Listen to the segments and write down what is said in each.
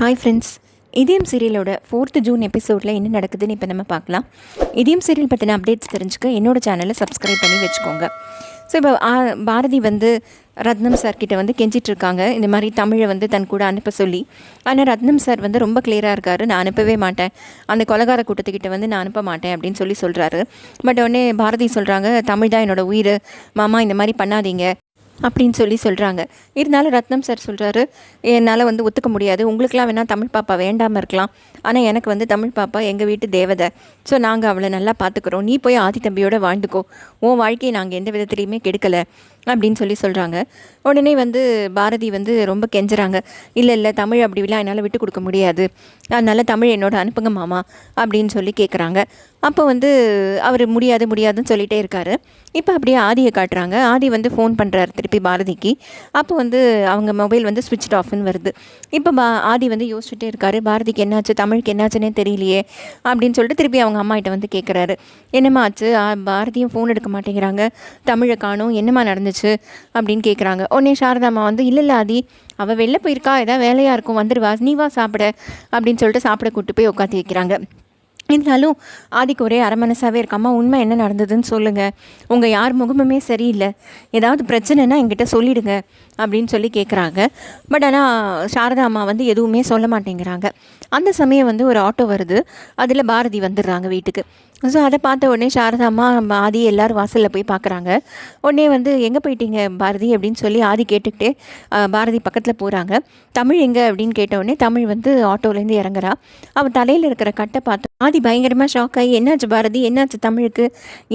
Hi friends இதயம் சீரியலோட fourth June எபிசோடில் என்ன நடக்குதுன்னு இப்போ நம்ம பார்க்கலாம். இதயம் சீரியல் பற்றின அப்டேட்ஸ் தெரிஞ்சுக்க என்னோடய சேனலை சப்ஸ்கிரைப் பண்ணி வச்சுக்கோங்க. ஸோ இப்போ பாரதி வந்து ரத்னம் சார்கிட்ட வந்து கெஞ்சிட்டு இருக்காங்க. இந்த மாதிரி தமிழை வந்து தன் கூட அனுப்ப சொல்லி. ஆனால் ரத்னம் சார் வந்து ரொம்ப கிளியராக இருக்காரு. நான் அனுப்பவே மாட்டேன். அந்த கொலகார கூட்டத்துக்கிட்ட வந்து நான் அனுப்ப மாட்டேன் அப்படின்னு சொல்லி சொல்கிறாரு பட் உடனே பாரதி சொல்கிறாங்க தமிழ் தான் என்னோடய உயிர். மாமா இந்த மாதிரி பண்ணாதீங்க. அப்படின்னு சொல்லி சொல்கிறாங்க இருந்தாலும் ரத்னம் சார் சொல்கிறாரு என்னால் வந்து ஒத்துக்க முடியாது. உங்களுக்கெலாம் வேணால் தமிழ் பாப்பா வேண்டாமல் இருக்கலாம். ஆனால் எனக்கு வந்து தமிழ் பாப்பா எங்கள் வீட்டு தேவதை. ஸோ நாங்கள் அவளை நல்லா பார்த்துக்குறோம் நீ போய் ஆதி தம்பியோட வாழ்ந்துக்கோ. உன் வாழ்க்கையை நாங்கள் எந்த விதத்துலேயுமே கெடுக்கலை. அப்படின்னு சொல்லி சொல்கிறாங்க உடனே வந்து பாரதி வந்து ரொம்ப கெஞ்சுறாங்க. இல்லை இல்லை தமிழ் அப்படிலாம் என்னால் விட்டு கொடுக்க முடியாது. அதனால் தமிழ் என்னோட அனுப்புங்க மாமா அப்படின்னு சொல்லி கேட்குறாங்க அப்போ வந்து அவர் முடியாது முடியாதுன்னு சொல்லிட்டே இருக்காரு. இப்போ அப்படியே ஆதியை காட்டுறாங்க. ஆதி வந்து ஃபோன் பண்ணுறாரு திருப்பி பாரதிக்கு. அப்போ வந்து அவங்க மொபைல் வந்து ஸ்விட்ச் ஆஃப்னு வருது. இப்போ பா ஆதி வந்து யோசிச்சுட்டே இருக்காரு. பாரதிக்கு என்னாச்சு? தமிழுக்கு என்னாச்சுன்னே தெரியலையே அப்படின்னு சொல்லிட்டு திருப்பி அவங்க அம்மாகிட்ட வந்து கேட்குறாரு என்னம்மா ஆச்சு? பாரதியும் ஃபோன் எடுக்க மாட்டேங்கிறாங்க. தமிழை காணும். என்னம்மா நடந்து நடந்துச்சு அப்படின்னு கேட்குறாங்க உடனே சாரதாம்மா வந்து இல்லை இல்லை ஆதி அவள் வெளில போயிருக்கா ஏதாவது வேலையாக இருக்கும் வந்துடுவா நீ வா சாப்பிட அப்படின்னு சொல்லிட்டு சாப்பிட கூட்டு போய் உட்காந்து வைக்கிறாங்க இருந்தாலும் ஆதிக்கு ஒரே அரமனசாகவே இருக்காம்மா உண்மை என்ன நடந்ததுன்னு சொல்லுங்கள் உங்கள் யார் முகமுமே சரியில்லை. ஏதாவது பிரச்சனைனா என்கிட்ட சொல்லிடுங்க அப்படின்னு சொல்லி கேட்குறாங்க பட் ஆனால் சாரதா அம்மா வந்து எதுவுமே சொல்ல மாட்டேங்கிறாங்க. அந்த சமயம் வந்து ஒரு ஆட்டோ வருது. அதில் பாரதி வந்துடுறாங்க வீட்டுக்கு. ஸோ அதை பார்த்த உடனே சாரதாம்மா ஆதி எல்லாரும் வாசலில் போய் பார்க்குறாங்க. உடனே வந்து எங்கே போயிட்டீங்க பாரதி? அப்படின்னு சொல்லி ஆதி கேட்டுக்கிட்டே பாரதி பக்கத்தில் போகிறாங்க தமிழ் எங்கே? அப்படின்னு கேட்ட உடனே தமிழ் வந்து ஆட்டோலேருந்து இறங்குறா. அவள் தலையில் இருக்கிற கட்டை பார்த்து ஆதி பயங்கரமாக ஷாக் ஆகி என்னாச்சு பாரதி? என்னாச்சு தமிழுக்கு?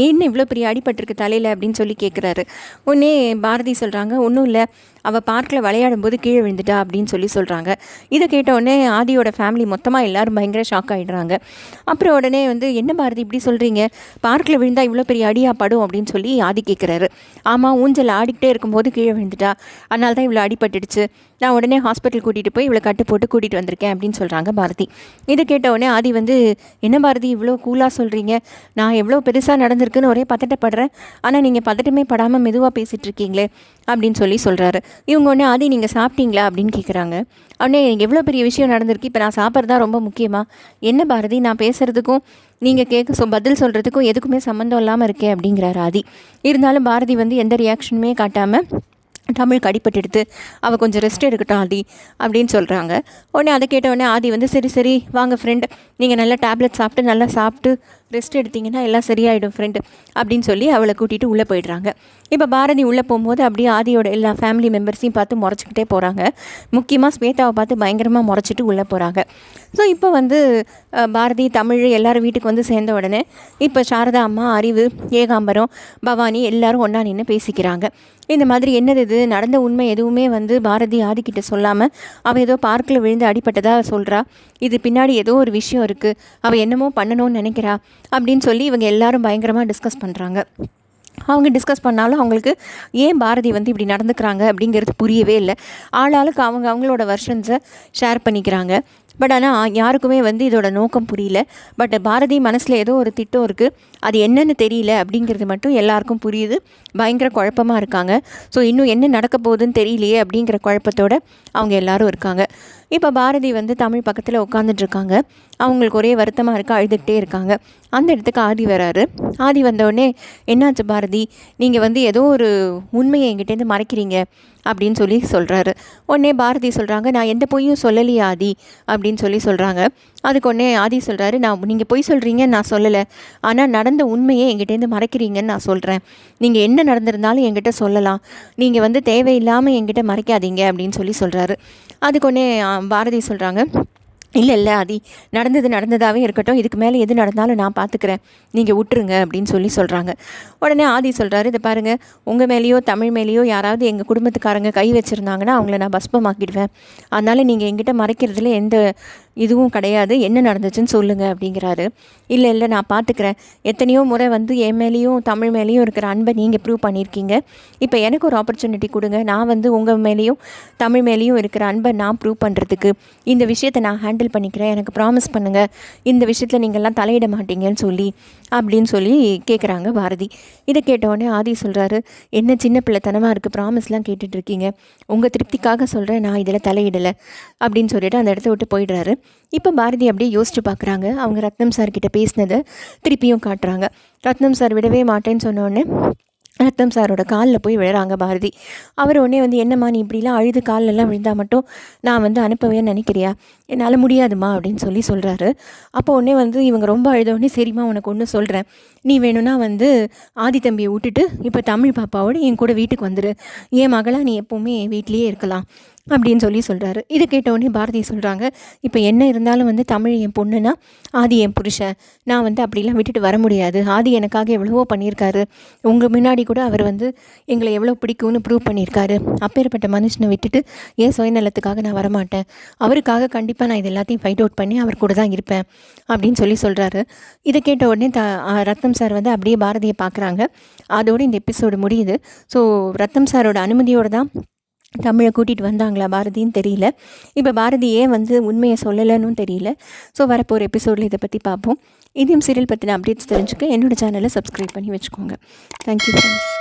என்ன இவ்வளோ பெரிய அடிபட்டிருக்கு தலையில்? அப்படின்னு சொல்லி கேட்குறாரு உடனே பாரதி சொல்கிறாங்க ஒன்றும் இல்லை. அவள் பார்க்கில் விளையாடும் போது கீழே விழுந்துட்டா அப்படின்னு சொல்லி சொல்கிறாங்க இதை கேட்ட உடனே ஆதியோட ஃபேமிலி மொத்தமாக எல்லோரும் பயங்கர ஷாக் ஆகிடுறாங்க அப்புறம் உடனே வந்து என்ன பாரதி இப்படி சொல்கிறீங்க பார்க்கில் விழுந்தால் இவ்வளோ பெரிய அடியா படும் அப்படின்னு சொல்லி ஆதி கேட்குறாரு ஆமாம் ஊஞ்சல் ஆடிக்கிட்டே இருக்கும்போது கீழே விழுந்துட்டா. அதனால தான் இவ்வளோ அடிபட்டுடுச்சு. நான் உடனே ஹாஸ்பிட்டல் கூட்டிகிட்டு போய் இவ்வளோ கட்டு போட்டு கூட்டிகிட்டு வந்திருக்கேன் அப்படின்னு சொல்கிறாங்க பாரதி. இதை கேட்ட உடனே ஆதி வந்து என்ன பாரதி இவ்வளோ கூலாக சொல்கிறீங்க நான் எவ்வளோ பெருசாக நடந்திருக்குன்னு ஒரே பதட்டப்படுறேன். ஆனால் நீங்கள் பதட்டமே படாமல் மெதுவாக பேசிகிட்டு இருக்கீங்களே அப்படின்னு சொல்லி சொல்கிறாரு இவங்க உடனே ஆதி நீங்கள் சாப்பிட்டீங்களா? அப்படின்னு கேட்குறாங்க உடனே எனக்கு எவ்வளோ பெரிய விஷயம் நடந்திருக்கு. இப்போ நான் சாப்பிட்றதா ரொம்ப முக்கியமாக என்ன பாரதி? நான் பேசுகிறதுக்கும் நீங்கள் கேட்க சொ பதில் சொல்கிறதுக்கும் எதுக்குமே சம்மந்தம் இல்லாமல் இருக்கே அப்படிங்கிறார் ஆதி. இருந்தாலும் பாரதி வந்து எந்த ரியாக்ஷனுமே காட்டாமல் தமிழுக்கு எடுத்து அவள் கொஞ்சம் ரெஸ்ட் எடுக்கட்டும் ஆதி அப்படின்னு சொல்கிறாங்க உடனே அதை கேட்ட உடனே ஆதி வந்து சரி சரி வாங்க ஃப்ரெண்ட் நீங்கள் நல்லா டேப்லெட் சாப்பிட்டு நல்லா சாப்பிட்டு ரெஸ்ட் எடுத்தீங்கன்னா எல்லாம் சரியாயிடும் ஃப்ரெண்டு அப்படின்னு சொல்லி அவளை கூட்டிகிட்டு உள்ளே போயிடுறாங்க. இப்போ பாரதி உள்ளே போகும்போது அப்படியே ஆதியோட எல்லா ஃபேமிலி மெம்பர்ஸையும் பார்த்து முறைச்சிக்கிட்டே போகிறாங்க முக்கியமாக ஸ்வேதாவை பார்த்து பயங்கரமாக முறைச்சிட்டு உள்ளே போகிறாங்க ஸோ இப்போ வந்து பாரதி தமிழ் எல்லோரும் வீட்டுக்கு வந்து சேர்ந்த உடனே இப்போ சாரதா அம்மா அறிவு ஏகாம்பரம் பவானி எல்லோரும் ஒன்றா நின்று பேசிக்கிறாங்க. இந்த மாதிரி என்னது இது? நடந்த உண்மை எதுவுமே வந்து பாரதி ஆதிக்கிட்ட சொல்லாமல் அவள் ஏதோ பார்க்கில் விழுந்து அடிப்பட்டதாக சொல்கிறா இது பின்னாடி ஏதோ ஒரு விஷயம் இருக்குது அவள் என்னமோ பண்ணணும்னு நினைக்கிறா. அப்படின்னு சொல்லி இவங்க எல்லாரும் பயங்கரமாக டிஸ்கஸ் பண்ணுறாங்க அவங்க டிஸ்கஸ் பண்ணாலும் அவங்களுக்கு ஏன் பாரதி வந்து இப்படி நடந்துக்கிறாங்க அப்படிங்கிறது புரியவே இல்லை. ஆளாளுக்கு அவங்க அவங்களோட வெர்ஷன்ஸை ஷேர் பண்ணிக்கிறாங்க. பட் ஆனால் யாருக்குமே வந்து இதோட நோக்கம் புரியல. பட் பாரதி மனசில் ஏதோ ஒரு திட்டம் இருக்குது அது என்னன்னு தெரியல அப்படிங்கிறது மட்டும் எல்லாருக்கும் புரியுது. பயங்கர குழப்பமாக இருக்காங்க. ஸோ இன்னும் என்ன நடக்க போகுதுன்னு தெரியலையே அப்படிங்கிற குழப்பத்தோட அவங்க எல்லாரும் இருக்காங்க. இப்போ பாரதி வந்து தமிழ் பக்கத்தில் உட்காந்துட்ருக்காங்க அவங்களுக்கு ஒரே வருத்தமாக இருக்க அழுதுகிட்டே இருக்காங்க. அந்த இடத்துக்கு ஆதி வராரு. ஆதி வந்த என்னாச்சு பாரதி? நீங்கள் வந்து ஏதோ ஒரு உண்மையை எங்கிட்டேருந்து மறைக்கிறீங்க. அப்படின்னு சொல்லி சொல்கிறாரு உடனே பாரதி சொல்கிறாங்க நான் எந்த பொய்யும் சொல்லலையே ஆதி அப்படின்னு சொல்லி சொல்கிறாங்க அதுக்கு உடனே ஆதி சொல்கிறாரு நான் நீங்கள் பொய் சொல்கிறீங்கன்னு நான் சொல்லலை. ஆனால் நடந்த உண்மையை என்கிட்டேருந்து மறைக்கிறீங்கன்னு நான் சொல்கிறேன் நீங்கள் என்ன நடந்திருந்தாலும் என்கிட்ட சொல்லலாம். நீங்கள் வந்து தேவையில்லாமல் என்கிட்ட மறைக்காதீங்க அப்படின்னு சொல்லி சொல்கிறாரு அதுக்கு உடனே பாரதி சொல்கிறாங்க இல்லை இல்லை ஆதி. நடந்தது நடந்ததாகவே இருக்கட்டும். இதுக்கு மேலே எது நடந்தாலும் நான் பார்த்துக்கிறேன் நீங்கள் விட்டுருங்க அப்படின்னு சொல்லி சொல்கிறாங்க உடனே ஆதி சொல்கிறாரு இதை பாருங்கள் உங்கள் மேலேயோ தமிழ் மேலேயோ யாராவது எங்கள் குடும்பத்துக்காரங்க கை வச்சுருந்தாங்கன்னா அவங்கள நான் பஸ்பமாக்கிடுவேன் அதனால் நீங்கள் எங்கிட்ட மறைக்கிறதுல எந்த இதுவும் கிடையாது. என்ன நடந்துச்சுன்னு சொல்லுங்கள் அப்படிங்கிறாரு. இல்லை இல்லை நான் பார்த்துக்கிறேன் எத்தனையோ முறை வந்து என் மேலேயும் தமிழ் மேலேயும் இருக்கிற அன்பை நீங்கள் ப்ரூவ் பண்ணியிருக்கீங்க. இப்போ எனக்கு ஒரு ஆப்பர்ச்சுனிட்டி கொடுங்க. நான் வந்து உங்கள் மேலேயும் தமிழ் மேலேயும் இருக்கிற அன்பை நான் ப்ரூவ் பண்ணுறதுக்கு இந்த விஷயத்தை நான் ஹேண்டில் பண்ணிக்கிறேன். எனக்கு ப்ராமிஸ் பண்ணுங்கள் இந்த விஷயத்தில் நீங்கள்லாம் தலையிட மாட்டீங்கன்னு சொல்லி அப்படின்னு சொல்லி கேட்குறாங்க பாரதி. இதை கேட்டவுடனே ஆதி சொல்கிறாரு என்ன சின்ன பிள்ளைத்தனமாக இருக்குது ப்ராமிஸ்லாம் கேட்டுட்ருக்கீங்க உங்கள் திருப்திக்காக சொல்கிறேன் நான் இதில் தலையிடலை. அப்படின்னு சொல்லிட்டு அந்த இடத்த விட்டு போயிடுறாரு. இப்போ பாரதி அப்படியே யோசிச்சு பார்க்குறாங்க அவங்க ரத்னம் சார் கிட்டே பேசினதை திருப்பியும் காட்டுறாங்க. ரத்னம் சார் விடவே மாட்டேன்னு சொன்னோடனே ரத்தம் சாரோட காலில் போய் விழுறாங்க பாரதி. அவர் உடனே வந்து என்னம்மா நீ இப்படிலாம் அழுது கால்லெல்லாம் விழுந்தால் மட்டும் நான் வந்து அனுப்பவே நினைக்கிறியா? என்னால் முடியாதுமா அப்படின்னு சொல்லி சொல்கிறாரு அப்போ உடனே வந்து இவங்க ரொம்ப அழுத உடனே சரிம்மா உனக்கு ஒன்று சொல்கிறேன் நீ வேணும்னா வந்து ஆதி தம்பியை விட்டுட்டு இப்போ தமிழ் பாப்பாவோட என் கூட வீட்டுக்கு வந்துடு என் மகளாக நீ எப்போவுமே வீட்லேயே இருக்கலாம். அப்படின்னு சொல்லி சொல்கிறாரு இதை கேட்டவுடனே பாரதி சொல்கிறாங்க இப்போ என்ன இருந்தாலும் வந்து தமிழ் என் பொண்ணுனா ஆதி என் புருஷன். நான் வந்து அப்படிலாம் விட்டுட்டு வர முடியாது. ஆதி எனக்காக எவ்வளவோ பண்ணியிருக்காரு. உங்கள் முன்னாடி கூட அவர் வந்து எங்களை எவ்வளோ பிடிக்கும்னு ப்ரூவ் பண்ணியிருக்காரு. அப்பேற்பட்ட மனுஷனை விட்டுட்டு ஏன் சுயநலத்துக்காக நான் வரமாட்டேன். அவருக்காக கண்டிப்பாக நான் இது எல்லாத்தையும் ஃபைட் அவுட் பண்ணி அவர் கூட தான் இருப்பேன். அப்படின்னு சொல்லி சொல்கிறாரு இதை கேட்ட உடனே த ரத்தம் சார் வந்து அப்படியே பாரதியை பார்க்குறாங்க. அதோடு இந்த எபிசோடு முடியுது. ஸோ ரத்தம் சாரோட அனுமதியோடு தான் தமிழை கூட்டிகிட்டு வந்தாங்களா பாரதின்னு தெரியல. இப்போ பாரதி ஏன் வந்து உண்மையை சொல்லலைன்னு தெரியல. ஸோ வரப்போகிற எபிசோடில் இதை பற்றி பார்ப்போம். இதையும் சீரியல் பற்றின அப்டேட்ஸ் தெரிஞ்சுக்க என்னோடய சேனலை சப்ஸ்கிரைப் பண்ணி வச்சுக்கோங்க. Thank you friends